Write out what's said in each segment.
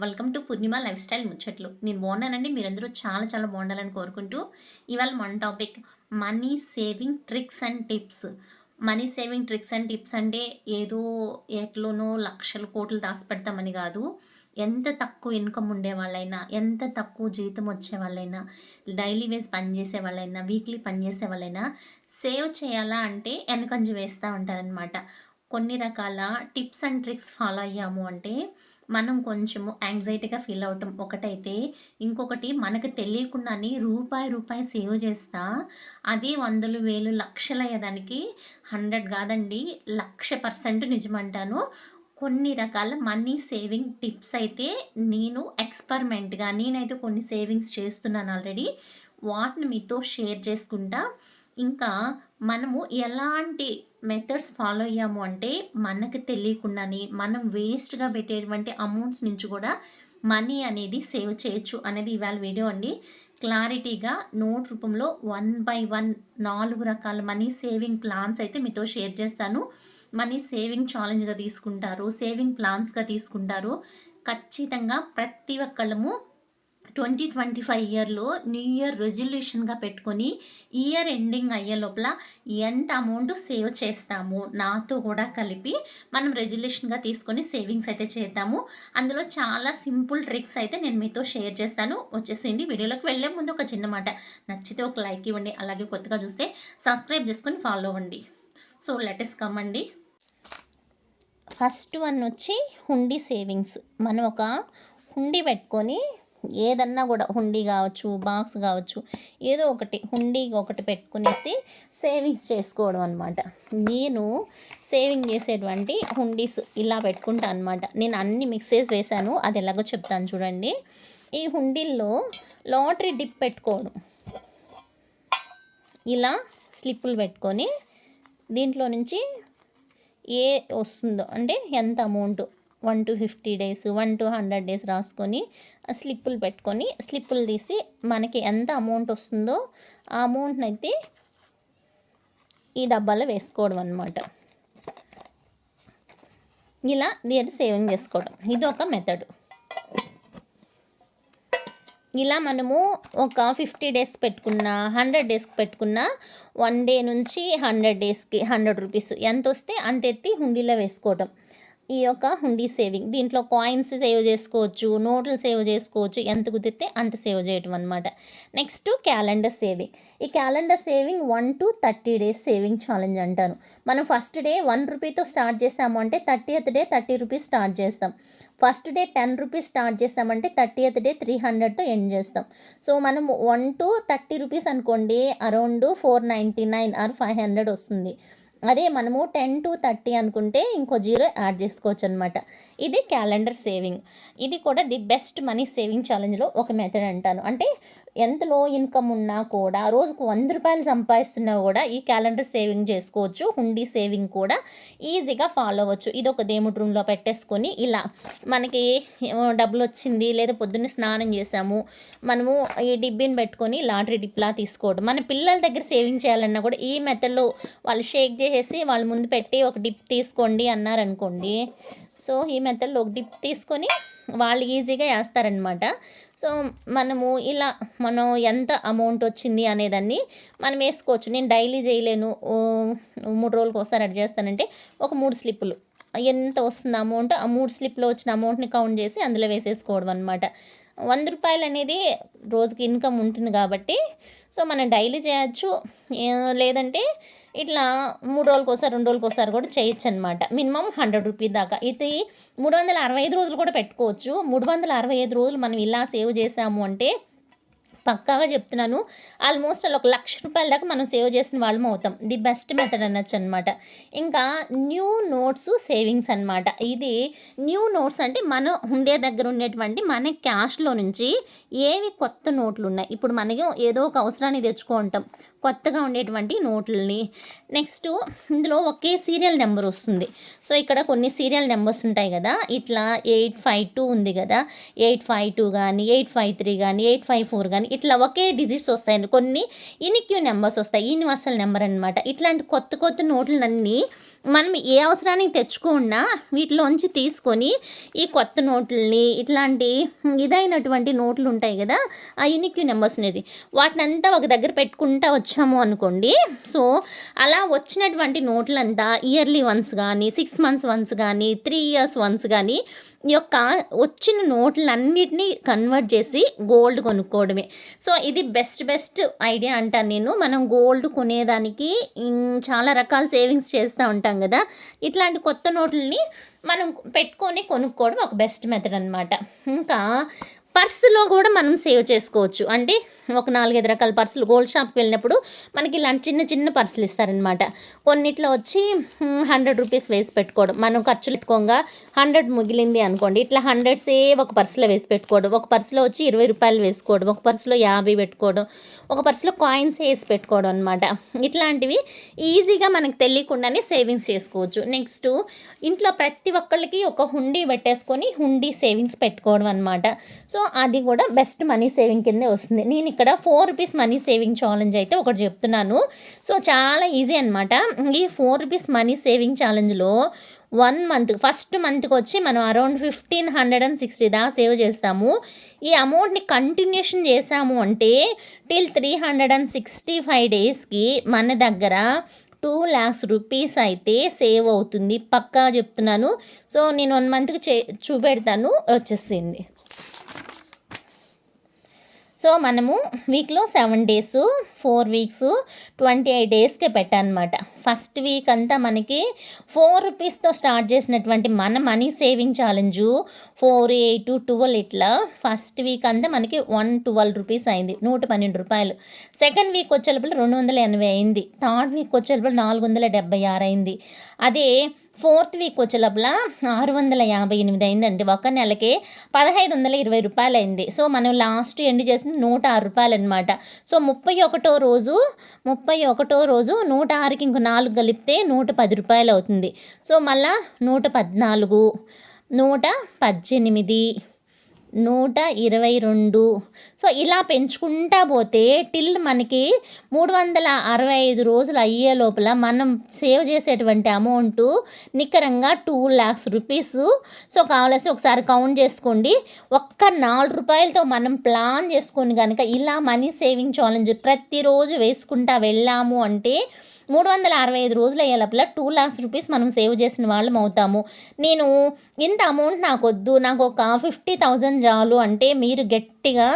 Welcome to Purnima lifestyle ముచ్చట్లు. నేను బాగున్నానండి. మీరందరూ చాలా చాలా బాగుండాలని కోరుకుంటూ ఇవాళ మన topic money saving tricks and tips. Money saving tricks and tips అంటే ఏదో ఎట్లోనో లక్షల కోట్లు దాచిపెడతామని కాదు. ఎంత తక్కువ ఇన్కమ్ ఉండే వాళ్ళైనా ఎంత తక్కువ జీతం వచ్చే వాళ్ళైనా డైలీ వేస్ పనిచేసే వాళ్ళైనా వీక్లీ పనిచేసే వాళ్ళైనా సేవ్ చేయాలా అంటే వెనకంజి వేస్తూ ఉంటారనమాట కొన్ని రకాల టిప్స్ అండ్ ట్రిక్స్ ఫాలో అయ్యాము అంటే మనం కొంచెము యాంగ్జైటీగా ఫీల్ అవటం ఒకటైతే ఇంకొకటి మనకు తెలియకుండానే రూపాయి రూపాయి సేవ్ చేస్తా. అదే వందలు వేలు లక్షలయ్యేదానికి హండ్రెడ్ కాదండి లక్ష పర్సెంట్ నిజమంటాను. కొన్ని రకాల మనీ సేవింగ్ టిప్స్ అయితే నేను ఎక్స్పెరిమెంట్గా నేనైతే కొన్ని సేవింగ్స్ చేస్తున్నాను ఆల్రెడీ వాటిని మీతో షేర్ చేసుకుంటా. ఇంకా మనము ఎలాంటి మెథడ్స్ ఫాలో అయ్యాము అంటే మనకు తెలియకుండానే మనం వేస్ట్గా పెట్టేటువంటి అమౌంట్స్ నుంచి కూడా మనీ అనేది సేవ్ చేయొచ్చు అనేది ఇవాళ వీడియో అండి. క్లారిటీగా నోట్ రూపంలో వన్ బై వన్ నాలుగు రకాల మనీ సేవింగ్ ప్లాన్స్ అయితే మీతో షేర్ చేస్తాను. మనీ సేవింగ్ ఛాలెంజ్గా తీసుకుంటారు సేవింగ్ ప్లాన్స్గా తీసుకుంటారు. ఖచ్చితంగా ప్రతి ఒక్కళ్ళము ట్వంటీ ట్వంటీ ఫైవ్ ఇయర్లో న్యూ ఇయర్ రెజల్యూషన్గా పెట్టుకొని ఇయర్ ఎండింగ్ అయ్యే లోపల ఎంత అమౌంట్ సేవ్ చేస్తాము నాతో కూడా కలిపి మనం రెజల్యూషన్గా తీసుకొని సేవింగ్స్ అయితే చేద్దాము. అందులో చాలా సింపుల్ ట్రిక్స్ అయితే నేను మీతో షేర్ చేస్తాను. వచ్చేసింది వీడియోలోకి వెళ్ళే ముందు ఒక చిన్న మాట. నచ్చితే ఒక లైక్ ఇవ్వండి అలాగే కొత్తగా చూస్తే సబ్స్క్రైబ్ చేసుకొని ఫాలో అవ్వండి. సో లెటెస్ కమ్మండి ఫస్ట్ వన్ వచ్చి హుండీ సేవింగ్స్. మనం ఒక హుండీ పెట్టుకొని ఏదన్నా కూడా హుండీ కావచ్చు బాక్స్ కావచ్చు ఏదో ఒకటి హుండీ ఒకటి పెట్టుకునేసి సేవింగ్స్ చేసుకోవడం అనమాట నేను సేవింగ్ చేసేటువంటి హుండీస్ ఇలా పెట్టుకుంటా అనమాట నేను అన్ని మిక్సేజ్ వేశాను అది ఎలాగో చెప్తాను చూడండి. ఈ హుండీల్లో లాటరీ డిప్ పెట్టుకోవడం. ఇలా స్లిప్పులు పెట్టుకొని దీంట్లో నుంచి ఏ వస్తుందో అంటే ఎంత amount one two fifty days one two hundred days రాసుకొని స్లిప్పులు పెట్టుకొని స్లిప్పులు తీసి మనకి ఎంత అమౌంట్ వస్తుందో ఆ అమౌంట్ని అయితే ఈ డబ్బాలో వేసుకోవడం అనమాట ఇలా దీని సేవింగ్ చేసుకోవడం. ఇది ఒక మెథడ్. ఇలా మనము ఒక ఫిఫ్టీ డేస్ పెట్టుకున్న హండ్రెడ్ డేస్కి పెట్టుకున్న వన్ డే నుంచి హండ్రెడ్ డేస్కి హండ్రెడ్ రూపీస్ ఎంత వస్తే అంత ఎత్తి హుండీలో వేసుకోవటం. ఈ యొక్క హుండీ సేవింగ్. దీంట్లో కాయిన్స్ సేవ్ చేసుకోవచ్చు నోట్లు సేవ్ చేసుకోవచ్చు ఎంత కుదిరితే అంత సేవ్ చేయటం అనమాట నెక్స్ట్ క్యాలెండర్ సేవింగ్. ఈ calendar saving one two thirty days saving challenge అంటాను మనం ఫస్ట్ డే వన్ రూపీతో స్టార్ట్ చేసాము అంటే thirtieth day thirty rupees start చేస్తాం. First day ten rupees start చేసామంటే థర్టీయత్ డే త్రీ హండ్రెడ్తో ఎండ్ చేస్తాం. సో మనం వన్ టు థర్టీ రూపీస్ అనుకోండి around four ninety nine or five hundred వస్తుంది. అదే మనము టెన్ టు థర్టీ అనుకుంటే ఇంకో జీరో యాడ్ చేసుకోవచ్చు అనమాట ఇది క్యాలెండర్ సేవింగ్. ఇది కూడా ది బెస్ట్ మనీ సేవింగ్ ఛాలెంజ్లో ఒక మెథడ్ అంటాను. అంటే ఎంత లో ఇన్కమ్ ఉన్నా కూడా రోజుకు వంద రూపాయలు సంపాదిస్తున్నా కూడా ఈ క్యాలెండర్ సేవింగ్ చేసుకోవచ్చు. హుండీ సేవింగ్ కూడా ఈజీగా ఫాలో అవ్వచ్చు. ఇది ఒక దేముడు రూమ్లో పెట్టేసుకొని ఇలా మనకి డబ్బులు వచ్చింది లేదా పొద్దున్న స్నానం చేసాము మనము ఈ డిబ్బిని పెట్టుకొని లాటరీ డిప్లా తీసుకోవడం. మన పిల్లల దగ్గర సేవింగ్ చేయాలన్నా కూడా ఈ మెథడ్లో వాళ్ళు షేక్ చేసేసి వాళ్ళ ముందు పెట్టి ఒక డిప్ తీసుకోండి అన్నారనుకోండి సో ఈ మెథడ్లో ఒక డిప్ తీసుకొని వాళ్ళు ఈజీగా వేస్తారనమాట సో మనము ఇలా మనం ఎంత అమౌంట్ వచ్చింది అనేదాన్ని మనం వేసుకోవచ్చు. నేను డైలీ చేయలేను. మూడు రోజులకు ఒకసారి అడ్ చేస్తానంటే ఒక మూడు స్లిప్పులు ఎంత వస్తుంది అమౌంట్ ఆ మూడు స్లిప్లో వచ్చిన అమౌంట్ని కౌంట్ చేసి అందులో వేసేసుకోవడం అనమాట వంద రూపాయలు అనేది రోజుకి ఇన్కమ్ ఉంటుంది కాబట్టి సో మనం డైలీ చేయొచ్చు. లేదంటే ఇట్లా మూడు రోజులకు ఒకసారి రెండు రోజులకు ఒకసారి కూడా చేయొచ్చు అనమాట మినిమం హండ్రెడ్ రూపీస్ దాకా. ఇది మూడు వందల అరవై ఐదు రోజులు కూడా పెట్టుకోవచ్చు. మూడు వందల అరవై ఐదు రోజులు మనం ఇలా సేవ్ చేసాము అంటే పక్కాగా చెప్తున్నాను. ఆల్మోస్ట్ అలా ఒక లక్ష రూపాయల దాకా మనం సేవ్ చేసిన వాళ్ళం అవుతాం. ది బెస్ట్ మెథడ్ అనొచ్చు అనమాట ఇంకా న్యూ నోట్స్ సేవింగ్స్ అనమాట ఇది న్యూ నోట్స్ అంటే మనం ఉండే దగ్గర ఉండేటువంటి మన క్యాష్లో నుంచి ఏవి కొత్త నోట్లు ఉన్నాయి ఇప్పుడు మనకి ఏదో ఒక అవసరాన్ని తెచ్చుకుంటాం కొత్తగా ఉండేటువంటి నోట్లని. నెక్స్ట్ ఇందులో ఒకే సీరియల్ నెంబర్ వస్తుంది. సో ఇక్కడ కొన్ని సీరియల్ నెంబర్స్ ఉంటాయి కదా. ఇట్లా ఎయిట్ ఫైవ్ టూ ఉంది కదా. ఎయిట్ ఫైవ్ టూ కానీ ఎయిట్ ఫైవ్ త్రీ కానీ ఎయిట్ ఫైవ్ ఫోర్ కానీ ఇట్లా ఒకే డిజిట్స్ వస్తాయండి. కొన్ని ఇనిక్యూ నెంబర్స్ వస్తాయి. యూనివర్సల్ నెంబర్ అనమాట ఇట్లాంటి కొత్త కొత్త నోట్లన్నీ మనం ఏ అవసరానికి తెచ్చుకున్నా వీటిలోంచి తీసుకొని ఈ కొత్త నోట్లని ఇట్లాంటి ఇదైనటువంటి నోట్లు ఉంటాయి కదా ఆ యూనిక్ నెంబర్స్ అనేది వాటిని అంతా ఒక దగ్గర పెట్టుకుంటా వచ్చాము అనుకోండి. సో అలా వచ్చినటువంటి నోట్లంతా ఇయర్లీ వన్స్ కానీ సిక్స్ మంత్స్ వన్స్ కానీ త్రీ ఇయర్స్ వన్స్ కానీ ఈ యొక్క వచ్చిన నోట్లన్నిటినీ కన్వర్ట్ చేసి గోల్డ్ కొనుక్కోవడమే. సో ఇది బెస్ట్ బెస్ట్ ఐడియా అంటాను నేను. మనం గోల్డ్ కొనేదానికి చాలా రకాల సేవింగ్స్ చేస్తూ ఉంటాం కదా. ఇట్లాంటి కొత్త నోట్లని మనం పెట్టుకొని కొనుక్కోవడం ఒక బెస్ట్ మెథడ్ అనమాట ఇంకా పర్సులో కూడా మనం సేవ్ చేసుకోవచ్చు. అంటే ఒక నాలుగైదు రకాల పర్సులు. గోల్డ్ షాప్కి వెళ్ళినప్పుడు మనకి ఇలాంటి చిన్న చిన్న పర్సులు ఇస్తారనమాట కొన్నిట్లో వచ్చి హండ్రెడ్ రూపీస్ వేసి పెట్టుకోవడం. మనం ఖర్చులు పెట్టుకోగా హండ్రెడ్ మిగిలింది అనుకోండి. ఇట్లా హండ్రెడ్సే ఒక పర్సులో వేసి పెట్టుకోవడం. ఒక పర్సులో వచ్చి ఇరవై రూపాయలు వేసుకోవడం. ఒక పర్సులో యాభై పెట్టుకోవడం. ఒక పర్సులో కాయిన్స్ వేసి పెట్టుకోవడం అనమాట ఇట్లాంటివి ఈజీగా మనకు తెలియకుండానే సేవింగ్స్ చేసుకోవచ్చు. నెక్స్ట్ ఇంట్లో ప్రతి ఒక్కళ్ళకి ఒక హుండీ పెట్టేసుకొని హుండీ సేవింగ్స్ పెట్టుకోవడం అనమాట సో అది కూడా బెస్ట్ మనీ సేవింగ్ కిందే వస్తుంది. నేను ఇక్కడ four rupees money saving challenge అయితే ఒకటి చెప్తున్నాను. సో చాలా ఈజీ అనమాట ఈ ఫోర్ రూపీస్ మనీ సేవింగ్ ఛాలెంజ్లో వన్ మంత్ ఫస్ట్ మంత్కి వచ్చి మనం around fifteen hundred and sixty the save చేస్తాము. ఈ అమౌంట్ని కంటిన్యూషన్ చేసాము అంటే till three hundred and sixty five డేస్కి మన దగ్గర టూ ల్యాక్స్ రూపీస్ అయితే సేవ్ అవుతుంది. పక్కా చెప్తున్నాను. సో నేను వన్ మంత్కి చే చూపెడతాను. వచ్చేసింది. సో మనము వీక్లో seven days four weeks twenty eight డేస్కే పెట్టానమాట ఫస్ట్ వీక్ అంతా మనకి ఫోర్ రూపీస్తో స్టార్ట్ చేసినటువంటి మన money saving challenge four eight twelve ఇట్లా ఫస్ట్ వీక్ అంతా మనకి వన్ ట్వెల్వ్ రూపీస్ అయింది నూట పన్నెండు రూపాయలు. సెకండ్ వీక్ వచ్చేలోపల రెండు వందల ఎనభై అయింది థర్డ్ వీక్ వచ్చేటప్పుడు నాలుగు వందల డెబ్బై ఆరు అయింది. అదే ఫోర్త్ వీక్ వచ్చే లోపల ఆరు వందల యాభై ఎనిమిది అయిందండి. ఒక నెలకే పదహైదు వందల ఇరవై రూపాయలు అయింది సో మనం లాస్ట్ ఎండ్ నూట ఆరు రూపాయలు అనమాట సో ముప్పై ఒకటో రోజు ముప్పై ఒకటో రోజు నూట ఆరుకి ఇంకో నాలుగు కలిపితే నూట పది రూపాయలు అవుతుంది సో మళ్ళా నూట పద్నాలుగు నూట పద్దెనిమిది నూట ఇరవై రెండు. సో ఇలా పెంచుకుంటా పోతే టిల్ మనకి మూడు వందల అరవై ఐదు రోజులు అయ్యే లోపల మనం సేవ్ చేసేటువంటి అమౌంట్ నికరంగా టూ ల్యాక్స్ రూపీస్. సో కావాల్సి ఒకసారి కౌంట్ చేసుకోండి. ఒక్క నాలుగు రూపాయలతో మనం ప్లాన్ చేసుకొని కనుక ఇలా మనీ సేవింగ్ ఛాలెంజ్ ప్రతిరోజు వేసుకుంటా వెళ్ళాము అంటే మూడు వందల అరవై ఐదు రోజులు అయ్యే లోపల టూ ల్యాక్స్ రూపీస్ మనం సేవ్ చేసిన వాళ్ళం అవుతాము. నేను ఇంత అమౌంట్ నాకు వద్దు నాకు ఒక ఫిఫ్టీ థౌజండ్ చాలు అంటే మీరు గట్టిగా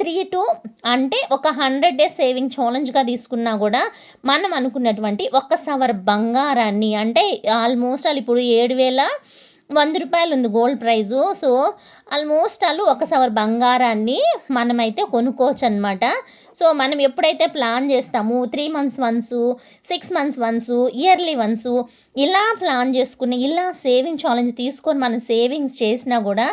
త్రీ టు అంటే ఒక హండ్రెడ్ డేస్ సేవింగ్ ఛాలెంజ్గా తీసుకున్నా కూడా మనం అనుకున్నటువంటి ఒక్క సవర్ బంగారాన్ని అంటే ఆల్మోస్ట్ వాళ్ళు ఇప్పుడు ఏడు వేల వంద రూపాయలు ఉంది గోల్డ్ ప్రైజు. సో ఆల్మోస్ట్ వాళ్ళు ఒక సవర్ బంగారాన్ని మనమైతే కొనుక్కోవచ్చు అనమాట సో మనం ఎప్పుడైతే ప్లాన్ చేస్తామో three months once six months once yearly once ఇలా ప్లాన్ చేసుకుని ఇలా సేవింగ్ ఛాలెంజ్ తీసుకొని మనం సేవింగ్స్ చేసినా కూడా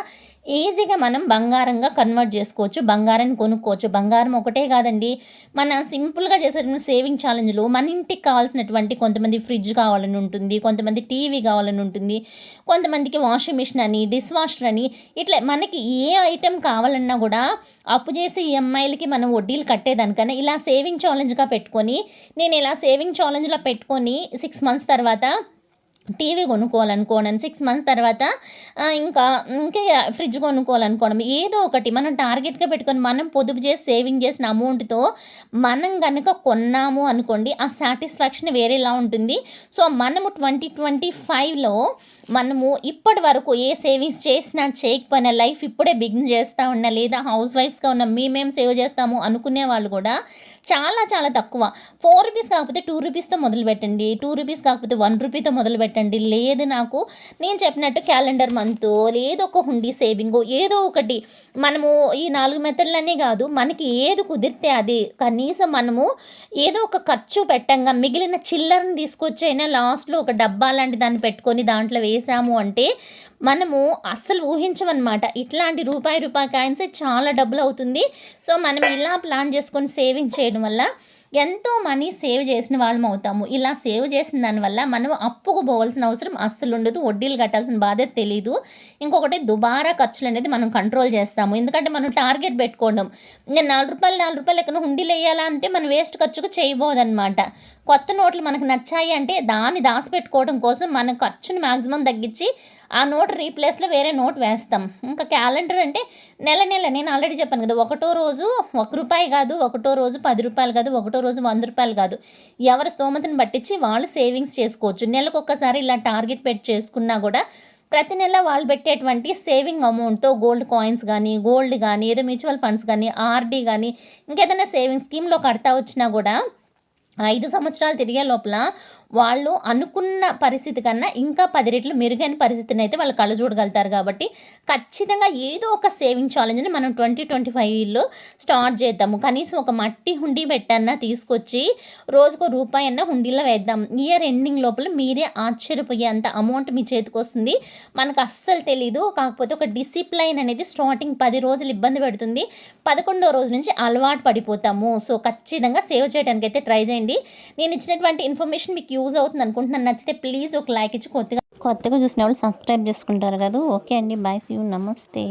ఈజీగా మనం బంగారంగా కన్వర్ట్ చేసుకోవచ్చు బంగారాన్ని కొనుక్కోవచ్చు. బంగారం ఒకటే కాదండి మన సింపుల్గా చేసేటువంటి సేవింగ్ ఛాలెంజ్లో మన ఇంటికి కావాల్సినటువంటి కొంతమంది ఫ్రిడ్జ్ కావాలని ఉంటుంది కొంతమంది టీవీ కావాలని ఉంటుంది కొంతమందికి వాషింగ్ మిషన్ అని డిష్ వాషర్ అని ఇట్లా మనకి ఏ ఐటెం కావాలన్నా కూడా అప్పు చేసి ఈఎంఐలకి మనం వడ్డీలు కట్టేదానికన్నా ఇలా సేవింగ్ ఛాలెంజ్గా పెట్టుకొని నేను ఇలా సేవింగ్ ఛాలెంజ్లో పెట్టుకొని సిక్స్ మంత్స్ తర్వాత టీవీ కొనుక్కోవాలనుకోవడం సిక్స్ మంత్స్ తర్వాత ఇంకా ఇంకా ఫ్రిడ్జ్ కొనుక్కోవాలనుకోవడం ఏదో ఒకటి మనం టార్గెట్గా పెట్టుకొని మనం పొదుపు చేసి సేవింగ్ చేసిన అమౌంట్తో మనం కనుక కొన్నాము అనుకోండి ఆ సాటిస్ఫాక్షన్ వేరేలా ఉంటుంది. సో మనము ట్వంటీ ట్వంటీ ఫైవ్లో మనము ఇప్పటి వరకు ఏ సేవింగ్స్ చేసినా చేయకపోయినా లైఫ్ ఇప్పుడే బిగిన్ చేస్తూ ఉన్నా లేదా హౌస్ వైఫ్స్గా ఉన్న మేమేం సేవ్ చేస్తాము అనుకునే వాళ్ళు కూడా చాలా చాలా తక్కువ. ఫోర్ రూపీస్ కాకపోతే టూ రూపీస్తో మొదలు పెట్టండి. టూ రూపీస్ కాకపోతే వన్ రూపీతో మొదలు పెట్టండి. లేదు నాకు నేను చెప్పినట్టు క్యాలెండర్ మంత్ లేదో ఒక హుండీ సేవింగ్ ఏదో ఒకటి. మనము ఈ నాలుగు మెథడ్లనే కాదు మనకి ఏది కుదిరితే అది. కనీసం మనము ఏదో ఒక ఖర్చు పెట్టంగా మిగిలిన చిల్లరని తీసుకొచ్చైనా లాస్ట్లో ఒక డబ్బా లాంటి దాన్ని పెట్టుకొని దాంట్లో వేసాము అంటే మనము అస్సలు ఊహించమన్నమాట. ఇట్లాంటి రూపాయి రూపాయి కాయిన్స్ చాలా డబ్బులు అవుతుంది సో మనం ఇలా ప్లాన్ చేసుకొని సేవింగ్ చేయడం వల్ల ఎంతో మనీ సేవ్ చేసిన వాళ్ళం అవుతాము. ఇలా సేవ్ చేసిన దానివల్ల మనం అప్పుకు పోవాల్సిన అవసరం అస్సలు ఉండదు. వడ్డీలు కట్టాల్సిన బాధ్యత తెలియదు ఇంకొకటి దుబారా ఖర్చులు అనేది మనం కంట్రోల్ చేస్తాము. ఎందుకంటే మనం టార్గెట్ పెట్టుకోవడం. నేను నాలుగు రూపాయలు నాలుగు రూపాయలు ఎక్కడ హుండీలు వేయాలా అంటే మనం వేస్ట్ ఖర్చుకు చేయబోదన్నమాట. కొత్త నోట్లు మనకు నచ్చాయి అంటే దాన్ని దాచిపెట్టుకోవడం కోసం మన ఖర్చుని మ్యాక్సిమం తగ్గించి ఆ నోట్ రీప్లేస్లో వేరే నోట్ వేస్తాం. ఇంకా క్యాలెండర్ అంటే నెల నెల నేను ఆల్రెడీ చెప్పాను కదా ఒకటో రోజు ఒక రూపాయి కాదు ఒకటో రోజు పది రూపాయలు కాదు ఒకటో రోజు వంద రూపాయలు కాదు. ఎవరి స్తోమతను పట్టించి వాళ్ళు సేవింగ్స్ చేసుకోవచ్చు. నెలకు ఒక్కసారి ఇలా టార్గెట్ పెట్టి చేసుకున్నా కూడా ప్రతి నెల వాళ్ళు పెట్టేటువంటి సేవింగ్ అమౌంట్తో గోల్డ్ కాయిన్స్ కానీ గోల్డ్ కానీ ఏదో మ్యూచువల్ ఫండ్స్ కానీ ఆర్డీ కానీ ఇంకేదైనా సేవింగ్ స్కీమ్లో కడతా వచ్చినా కూడా ఐదు సంవత్సరాలు తిరిగే లోపల వాళ్ళు అనుకున్న పరిస్థితి కన్నా ఇంకా పది రెట్లు మెరుగైన పరిస్థితిని అయితే వాళ్ళు కళ్ళు చూడగలుగుతారు కాబట్టి ఖచ్చితంగా ఏదో ఒక సేవింగ్ ఛాలెంజ్ని మనం ట్వంటీ ట్వంటీ ఫైవ్లో స్టార్ట్ చేద్దాము. కనీసం ఒక మట్టి హుండీ పెట్టన్నా తీసుకొచ్చి రోజుకో రూపాయి అన్న హుండీలో వేద్దాం. ఇయర్ ఎండింగ్ లోపల మీరే ఆశ్చర్యపోయేంత అమౌంట్ మీ చేతికి వస్తుంది. మనకు అస్సలు తెలీదు. కాకపోతే ఒక డిసిప్లైన్ అనేది స్టార్టింగ్ పది రోజులు ఇబ్బంది పెడుతుంది. పదకొండో రోజు నుంచి అలవాటు పడిపోతాము. సో ఖచ్చితంగా సేవ్ చేయడానికి అయితే ట్రై చేయండి. నేను ఇచ్చినటువంటి ఇన్ఫర్మేషన్ మీకు యూజ్ అవుతుంది అనుకుంటున్నాను. నచ్చితే ప్లీజ్ ఒక లైక్ ఇచ్చి కొత్తగా కొత్తగా చూసిన వాళ్ళు సబ్స్క్రైబ్ చేసుకుంటారు కదా. ఓకే అండి. బాయ్ సీ యూ నమస్తే